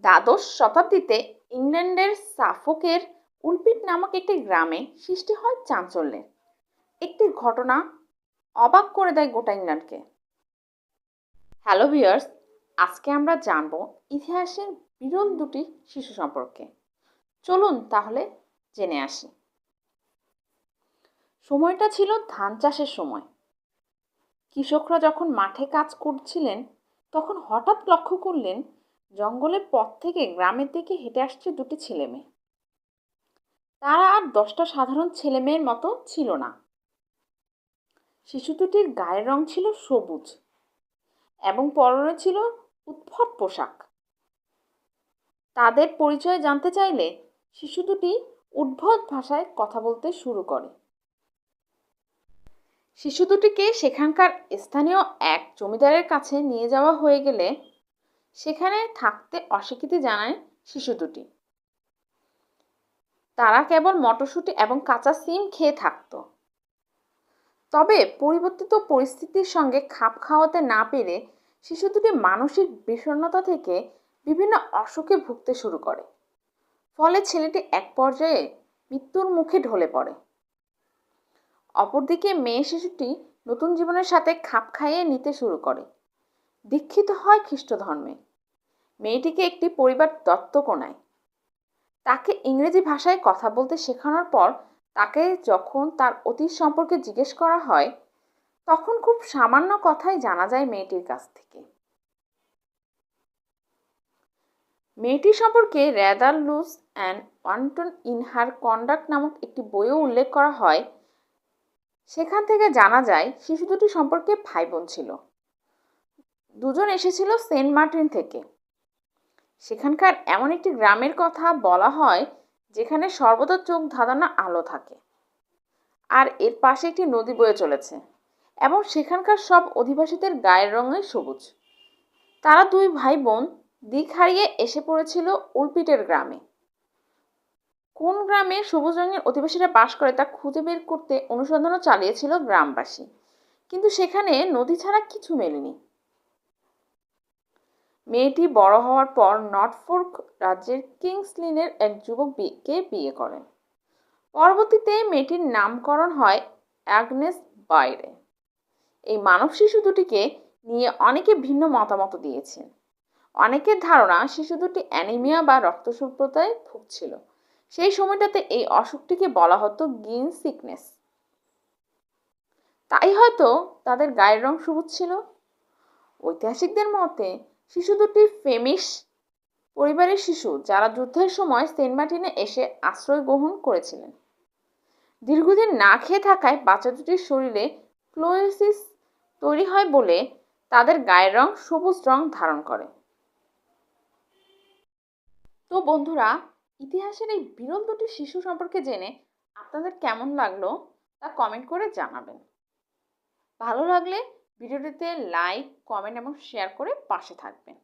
দ্বাদশ শতাব্দীতে ইংল্যান্ডের সাফোকের উলপিট নামক একটি গ্রামে সৃষ্টি হয় চাঞ্চল্যের। একটি ঘটনা অবাক করে দেয় গোটা ইংল্যান্ডকে। হ্যালো ভিউয়ার্স, আজকে আমরা জানব ইতিহাসের বিরল দুটি শিশু সম্পর্কে। চলুন তাহলে জেনে আসি। সময়টা ছিল ধান চাষের সময়। কৃষকরা যখন মাঠে কাজ করছিলেন, তখন হঠাৎ লক্ষ্য করলেন জঙ্গলের পথ থেকে গ্রামের দিকে হেঁটে আসছে দুটি ছেলে মেয়ে তারা আর দশটা সাধারণ ছেলে মেয়ের মতো ছিল না। শিশু দুটির গায়ের রং ছিল সবুজ এবং পরনে ছিল উদ্ভট পোশাক। তাদের পরিচয় জানতে চাইলে শিশু দুটি উদ্ভট ভাষায় কথা বলতে শুরু করে। শিশু দুটিকে সেখানকার স্থানীয় এক জমিদারের কাছে নিয়ে যাওয়া হয়ে গেলে সেখানে থাকতে অস্বীকৃতি জানায় শিশু দুটি। তারা কেবল মটরশুঁটি এবং কাঁচা সিম খেয়ে থাকত। তবে পরিবর্তিত পরিস্থিতির সঙ্গে খাপ খাওয়াতে না পেরে শিশু দুটি মানসিক বিষণ্ণতা থেকে বিভিন্ন অসুখে ভুগতে শুরু করে। ফলে ছেলেটি এক পর্যায়ে মৃত্যুর মুখে ঢলে পড়ে। অপরদিকে মেয়ে শিশুটি নতুন জীবনের সাথে খাপ খাইয়ে নিতে শুরু করে। দীক্ষিত হয় খ্রিস্ট ধর্মে মেয়েটিকে একটি পরিবার দত্তক নেয়। তাকে ইংরেজি ভাষায় কথা বলতে শেখানোর পর তাকে যখন তার অতীত সম্পর্কে জিজ্ঞেস করা হয়, তখন খুব সামান্য কথাই জানা যায় মেয়েটির কাছ থেকে। মেয়েটি সম্পর্কে rather loose and wanton in her conduct নামক একটি বইও উল্লেখ করা হয়। সেখান থেকে জানা যায়, শিশু দুটি সম্পর্কে ভাই বোন ছিল। দুজন এসেছিল সেন্ট মার্টিন থেকে। সেখানকার এমন একটি গ্রামের কথা বলা হয়, যেখানে সর্বদা চোখ ধাঁধানো আলো থাকে। আর এর পাশে একটি নদী বয়ে চলেছে এবং সেখানকার সব অধিবাসীদের গায়ের রঙে সবুজ। তারা দুই ভাই বোন দিক হারিয়ে এসে পড়েছিল উলপিটের গ্রামে। কোন গ্রামে সবুজ রঙের অধিবাসীরা বাস করে তা খুঁজে বের করতে অনুসন্ধানও চালিয়েছিল গ্রামবাসী। কিন্তু সেখানে নদী ছাড়া কিছু মেলেনি। মেয়েটি বড় হওয়ার পর নর্থফোর্ক রাজ্যের কিংসলিনের এক যুবককে বিয়ে করেন পরবর্তীতে মেয়েটির নামকরণ হয় অ্যাগনেস বাইরে। এই মানব শিশু দুটিকে নিয়ে অনেকে ভিন্ন মতামত দিয়েছেন। অনেকের ধারণা শিশু দুটি অ্যানিমিয়া বা রক্তস্বল্পতায় ভুগছিল। সেই সময়টাতে এই অসুখটিকে বলা হতো গিন সিকনেস। তাই হয়তো তাদের গায়ের রং সবুজ ছিল। ঐতিহাসিকদের মতে শিশু দুটি ফেমিস পরিবারের শিশু যারা যুদ্ধের সময় সেন্ট মার্টিনে এসে আশ্রয় গ্রহণ করেছিলেন। দীর্ঘদিন না খেয়ে থাকায় বাচ্চা দুটির শরীরে ক্লোয়েসিস তৈরি হয় বলে তাদের গায়ের রং সবুজ রং ধারণ করে। তো বন্ধুরা, ইতিহাসের এই বিরল দুটি শিশু সম্পর্কে জেনে আপনাদের কেমন লাগল তা কমেন্ট করে জানাবেন। ভালো লাগলে ভিডিওটিতে লাইক কমেন্ট এবং শেয়ার করে পাশে থাকবেন।